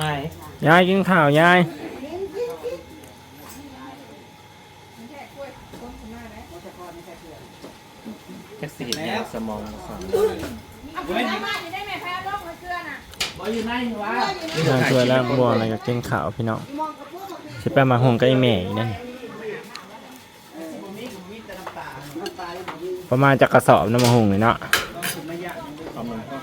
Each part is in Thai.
หายยายกินข้าวยายจะสีดยาสมองสั่งเอาไปในบ้านอยู่ได้ไหมแพ้ร่องมันเกลือน่ะบ่อยู่ไหนวะยายช่วยแล้วบัวอะไรก็กินข้าวพี่น้องสิไปมาหงกับไอ้แม่อีกนั่นประมาณจะกระสอบน้ำมาหงเลยเนาะประมาณก็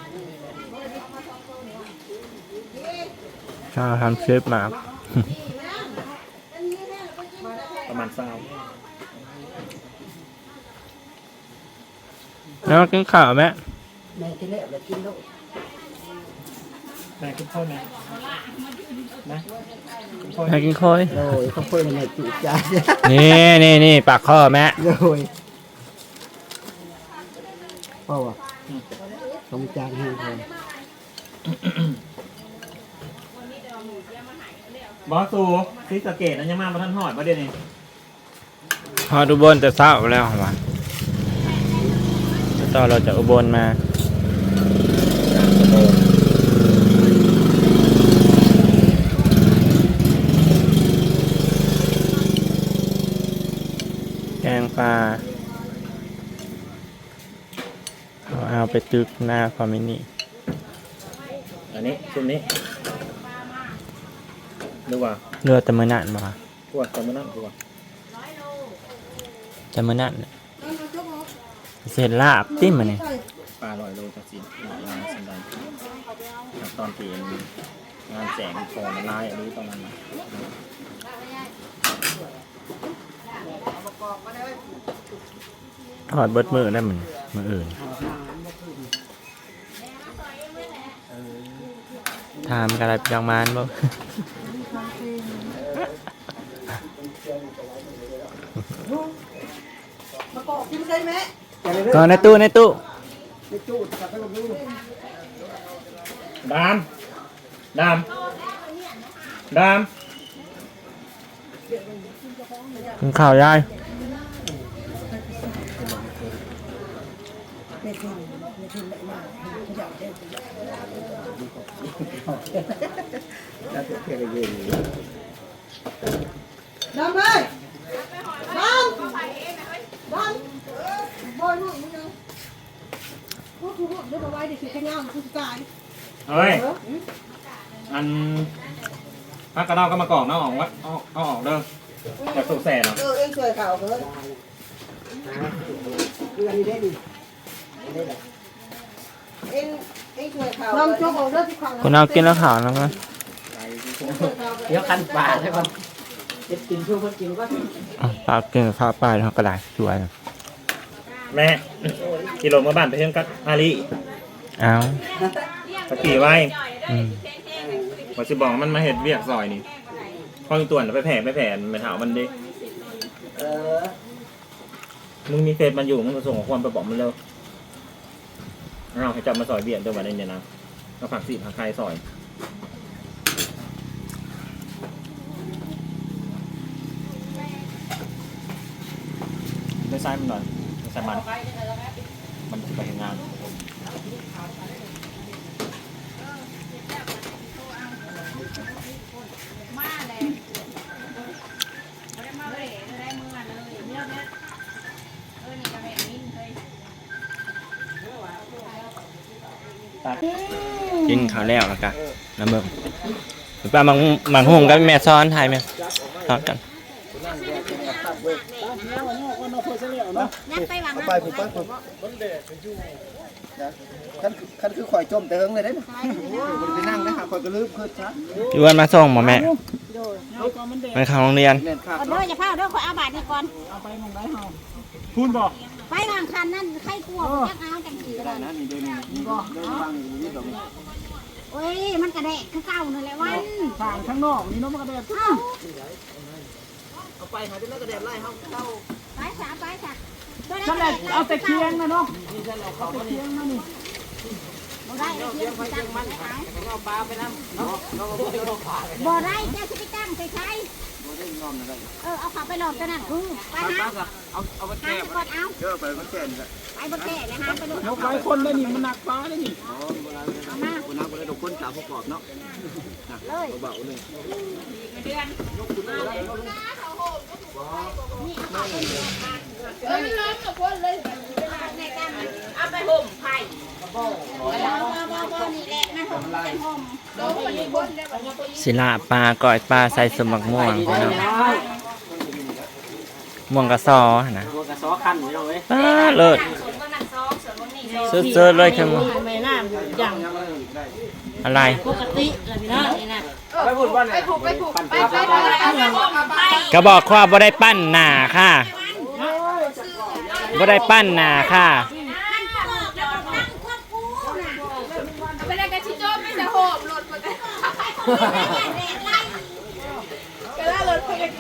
ข้าวทำเชฟมาประมาณเศร้าแล้วกินข้าวไหมแม่ที่เละแบบกินลูกแม่คุณพ่อแม่นะคุณพ่ออยากกินคอยโดยเขาเพิ่มในจุใจนี่นี่นี่ปากข้อแม่โดยพ่อวะสมจานให้คน บอสสูซีสะเกตนั้นยังมามาท่านหอดมาเดี๋ยวนี้พอดูบนแต่เศร้าแล้วเหรอวะต่อเราจะอุบลมาแกงปลาเอาเอาไปตึกหน้าคอมมินี่อันนี้ชุดนี้ ดูว่าเรือแตะมือนั่นบ่วะปวดตรงนั้นปวดแตะมือนั่นน่ะเสร็จลาบติ้มมันนี่ปลาลอยโลจากสิงานสันดันตอนตีงานแสงคอมันลายอันนี้ตอนนั้นนะถอดเบิดมือได้เหมือนมืออื่นถามกันอะไรไปจังมานบ่มาปอกกินใช่ไหม ก็ในตู้ในตู้ในจุดกั เดี๋ยวเอาไว้เดี๋ยวคือขย้ำคือตายเฮ้ย อันพักกระเดาก็มากรอกน้าออกวะเอาเอาออกเด้ออยากสุกแสนเหรอเออเอ็งช่วยเขาเลยเพื่อนนี่ได้ดิเอ็งเอ็งช่วยเขานำจกเอาเด้อที่ขังคุณเอากินแล้วข่าวแล้วมั้ยเดี๋ยวคันปากใช่ป่ะเจ็บกินช่วยคนกินก็อะปลากินข้าวปลาแล้วก็ได้สวยแม่กิโลเมื่อบ้านไปเที่ยงกับอาลี เอาตะกี้ไว้อืมว่าสิบอกมันมาเห็ดเวียกซอยนี่ข้อตัวนไปแผ่ไปแผ่ไปถามมันดิเออมึงมีเฟซมันอยู่มึงก็ส่งข้อความไปบอกมันเร็วเอาให้จับมาซอยเบียดด้วยวันนี้เนี่ยนะเอาผักสีผักไทยซอยไม่ใช่มันหน่อยไม่ใช่มัน มันจะไปเห็นงาน กินข้าวแล้วแล้วก็น้ำเบิ่งปลาบางบางหงกับแม่ซ้อนไทยไหมซ้อนกันไปไปผมไปผมคันคันคือข่อยจมแต่เฮิงเลยได้ไหมไปนั่งนะหาข่อยก็ลืมคือชัดพี่อ้วนมาส่งบ่แม่ไปเข้าโรงเรียนเล่นข้าวเด้อจะพาเด้อข่อยอาบาดนี่ก่อนเอาไปมองได้ห้อง พูดบอกไปวางคันนั่นใครกลัวยักเอาจังสีก็ได้นะนี่เดินนี่ก็เดินฟังอยู่นี่ตรงโอ้ยมันกระแดกคือเก่านั่นแหละวันทางข้างนอกนี่น้องมันก็เดินเอ้าเอาไปหาที่นั่นก็เดินไล่เขาเข้าไปสามไปสักนั่นแหละเอาแต่เคียงนะเนาะบ่ได้เคียงไปตั้งมันเอาเอาปลาไปน้ำเนาะเราก็เดินเอาปลาไปบ่ได้เจ้าสิไปตั้งใส่ เอมนะได้เออเอาขับไปหลอมกันนั่นไปฮะเอาเอาไปแก้ไปก่เอาเยอะไปมันแก่นละไปบนแก่เลยฮะไปดูเอาไปคนได้นี่มันหนักฟ้าได้นี่อ๋อเวลาเอามาวันนั้นได้ดอกคนตามประกอบเนาะเบาๆเลยเอาไปห่มไผ่ ผมไล่ศิลาปลาก้อยปลาใส่สมบักม่วงพี่น้องม่วงกระซอนะตัวกระซอคันนี่เราเว้ยปลาเลิศส่วนบางนั่นซองส่วนบางนี่ซอเสื้อๆเลยครับไม่น่าอย่างอะไรปกติเลยพี่น้องนี่นะไปพูดว่าไปผูกไปผูกไปไปไปเอาไปห่มไผ่ก็บอกว่าบ่ได้ปั้นหนาค่ะบ่ได้ปั้นหนาค่ะ ไปเลยกันชิโจ้ไม่จะห่มหลุดหมดเลย ก็แล้วหลุดไปกัน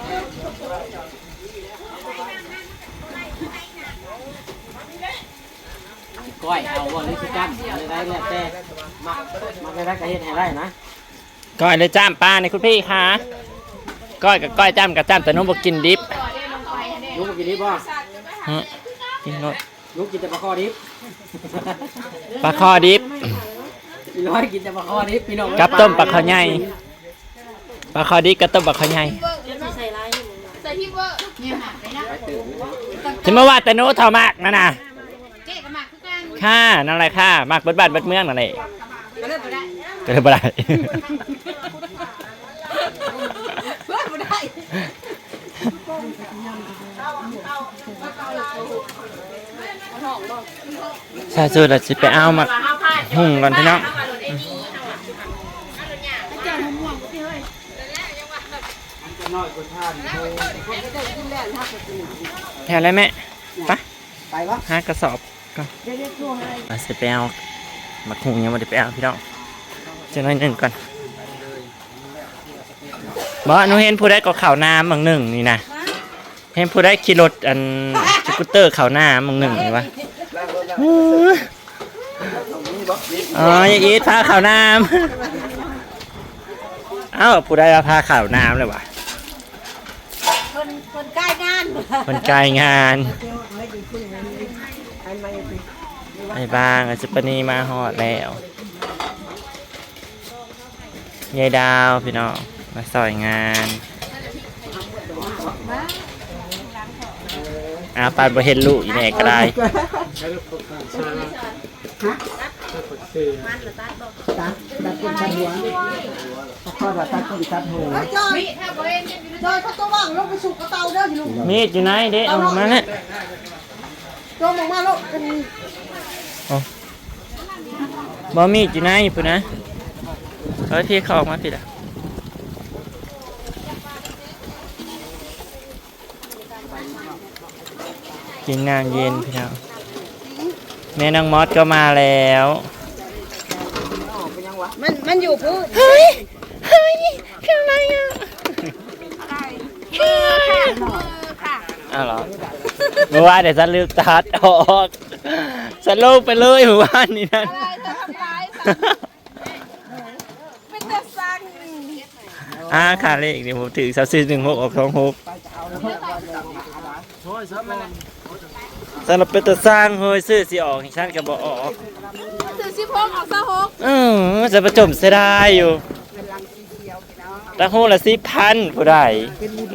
ก้อยเอาว่านี่คือกันอะไรได้เนี่ยแต่มามาไม่ได้ก็เฮ็ดให้ได้นะก้อยเลยจ้ามปลาในคุณพี่ค่ะก้อยกับก้อยจ้ามกับจ้ามแต่น้องบอกกินดิบลูกกินดิบบ่ฮะกินรสลูกกินแต่ปลาคอดิบปลาคอดิบอี ร้อยกินแต่ปลาคอดิบพี่น้องกับต้มปลาคอใหญ่ปลาคอดิบกับต้มปลาคอใหญ่ใส่ที่เวอร์เนี่ยหมักไปนะถึงมาว่าแต่โน้ตเท่ามากนะนะเจ๊กับหมักคือกันค่ะนั่นแหละค่ะมากเบิดบ้านเบิดเมืองนั่นแหละก็เลิกไปได้ก็เลยบ่ได้เพื่อนไม่ได้ใช่สุดเราจะไปเอามาหุ่งก่อนพี่น้อง แถวอะไรแม่ไปไปวะหากระสอบก่อนมาสิไปเอามาหุงยังม่ได้ไปเอาพี่น้องเจะน้อยหนึ่งก่อนบอหนูเห็นผู้ได้ก็ข่าวน้ำบางหนึ่งนี่นะเห็นผู้ได้ขี่รถอันสกูตเตอร์ข่าวน้ำบางหนึ่งนี่วะ อ๋ออย่าอีทพาข่าวน้ำเอ้าผู้ใดมาพาข่าวน้ำเลยวะคนคนใกล้งานมันไกลงานไอ้บางอาจจะปนีมาหอดแล้วยายดาวพี่น้องมาสอยงานอาปานบ่เห็นลูกอีแม่ก็ได้ ดัดเป็นชั้นหัวทอดตัดต้นตัดหัวไอ้จอยจอยเขาต้องว่างลงไปสู่กระเตาเด้อพี่ลุงมีดอยู่ไหนเด็เอามาเนี่ยจมออกมาลูกเป็นบ่มีดอยู่ไหนพุ่นนะเฮ้ยพี่เขาออกมาผิดอะกินน้ำเย็นพี่น้องแม่นางมอสก็มาแล้ว มันมันอยู่พื้นเฮ้ย เฮ้ยคืออะไรอะมือค่ะมือค่ะอ้าวเหรอเมื่อวานเดี๋ยวฉันลืมตัดออกฉันลงไปเลยเมื่อวานนี้นั่น อะไรจะทำร้ายสัตว์เป็นแต่สั่ง อ่าค่ะเลขเดี๋ยวผมถือสามสี่หนึ่งหกออกสองหก สำหรับเป็นตัวสร้างเฮ้ยซื้อสิออกฉันก็บอกออกถือชิพงออกซะหกเออจะประจมเสียดายอยู่ตั้งหูละสิพันผู้ใด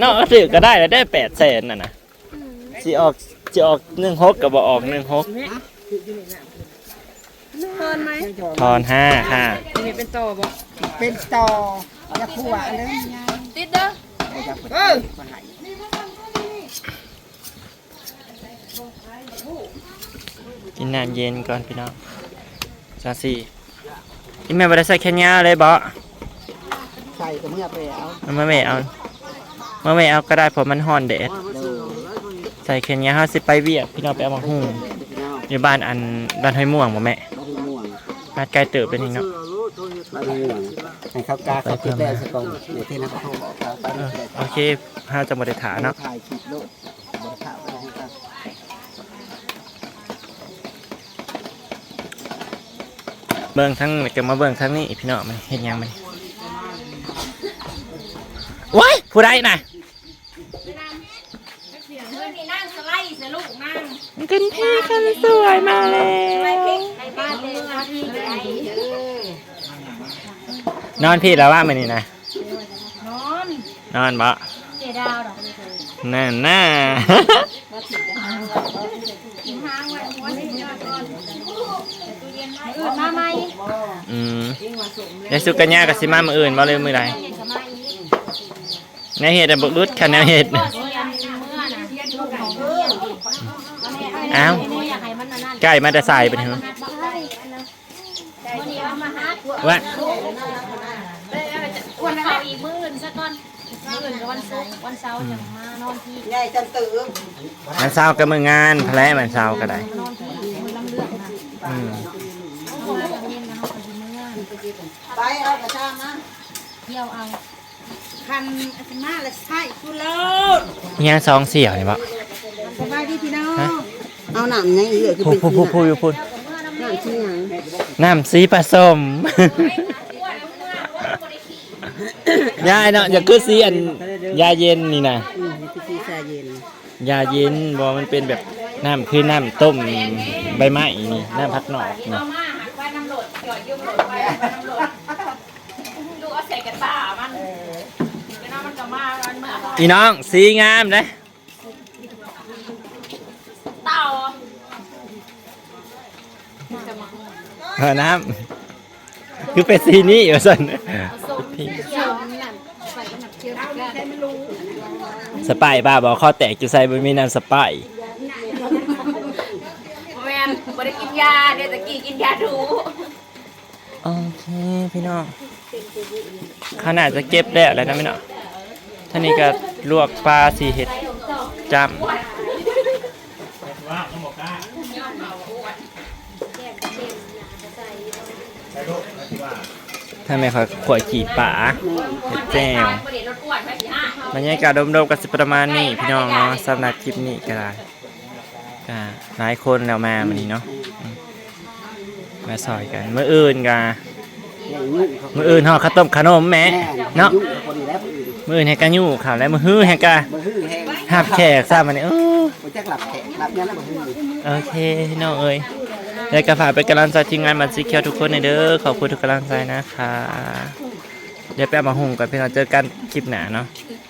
นอกถือก็ได้แล้วได้แปดแสนน่ะนะสิออกสิออกหนึ่งหกก็บอกออกหนึ่งหกเพิ่นไหมทอนห้าค่ะนี่เป็นโตบ่เป็นต่อจะคู่อะเลยติดเด้อ เออ กินน้ำเย็นก่อนพี่น้องซาสี่อีแม่บ่ได้ใส่แค่นี้เลยบ่ใส่ก็เมื่อไปเอามันมาแม่เอามาแม่เอาก็ได้เพราะมันฮ้อนแดดใส่แค่นี้เฮาสิไปเวียกพี่น้องไปเอามาหุงอยู่บ้านอันบ้านห้วยม่วงบ่แม่มาดูม่วงบ้านไกลเติบเป็นนี่เนาะมาดูม่วงให้เขากาเขาคิดแล้วสักก่อนเดี๋ยวที่นั่นเขาโทรบอกเขาไปเอเลอยโอเคเฮาจะบ่ได้ถาเนาะ เบิ่งทั้งก็มาเบิ่งทั้งนี้พี่น้องมันเห็นยังไหมว้ายผู้ใดน่ะคุนพี่คนสวยมาแล้นอนพี่แล้วว่ามันนี่นะนอนบ่เจดาวหรอนั่นน่ะ อื่นมาไหมอืมยายสุกัญญากับสิมามืออื่นบ่เลยมือใดยังจะมาอีกแนวเห็ดอะบกรุดค่ะแนวเห็ดก็เสียเมื่อน่ะลูกของเมียดิอ้าวไม่อยากให้มันมานั่นใกล้มาแต่ใส่ไปเถอะวันนี้เอามาฮักว่าวันเสาร์อีกมื้ออื่นซะก่อนมื้ออื่นกับวันศุกร์วันเสาร์จะมานอนที่ใหญ่จันตื่นมันเศร้ากับมืองานแผลมันเศร้าก็ได้นอน ที่มือลำเลือกนะอืมโอ้ยเย็นนะเขาไปที่เมื่อไปเอากระช่างมาเที่ยวเอาคันอาตมาละใช่กูโลดอิหยังสองเสี่ยวนี่บ่สบายดีพี่น้องเอาหนำยังเหลือคือพูเป็ดนพูดพูดพูดอยู่พูดหนำที่ยังน้ำสีผสมยายเนาะอย่าคือสีอันยาเย็นนี่นะอืมนี่คือชาเย็นยาเย็นบ่มันเป็นแบบน้ำคือน้ำต้มใบไม้นี่น้ำพักหนอกนี่ ดไว้น้ำโหลดดูเอาใส่กระตามันเดี๋ยวน้ำมันก็มาอันเมื่ออีน้องสีงามนะเต่าเออน้ำคือเป็นสีนี้อยู่ส่วนเขียวนี่แหละใส่หนักเขียวแล้วให้มันรู้สไปายบ้าบอกข้อแตกอยู่ใส่บนมีน้ำสไปายแมนบ่ได้กินยาเดี๋ยวตะกี้กินยาดู โอเคพี่น้องขนาดจะเก็บแล้วแล้วนะพี่น้องท่านี้ก็ลวกปลาสีเห็ดจำถ้าไม่ขอขวดขี่ป่าเห็ดแจ้วบรรยากาศโดมๆกันสิประมาณนี้พี่น้องเนาะสำหรับคลิปนี้ก็ได้ก็หลายคนแล้วมาวันนี้เนาะ มมาซอยกันเมื่ออื่นกันอย่างยุ่งเขามื่ออื่นห่อข้าวต้มขนมแหม่แม่เนาะยุ่งกับคนนี้แล้วคนอื่นมื่ออื่นให้กันยู่ข่าวแล้วมือฮื้อให้กันบ่ฮื้อแห้งหับแขกทราบมันนี่เออบ่จักหลับแขกหลับยังแล้วบ่ฮื้อโอเคน้องเอ้ยแล้วก็ฝากเป็นกำลังใจทีมงานมันซีเคียวทุกคนในเด้อขอบคุณทุกกำลังใจนะคะ เดี๋ยวไปเอามาหุงก่อนพี่น้องเจอกันคลิปหน้าเนาะเ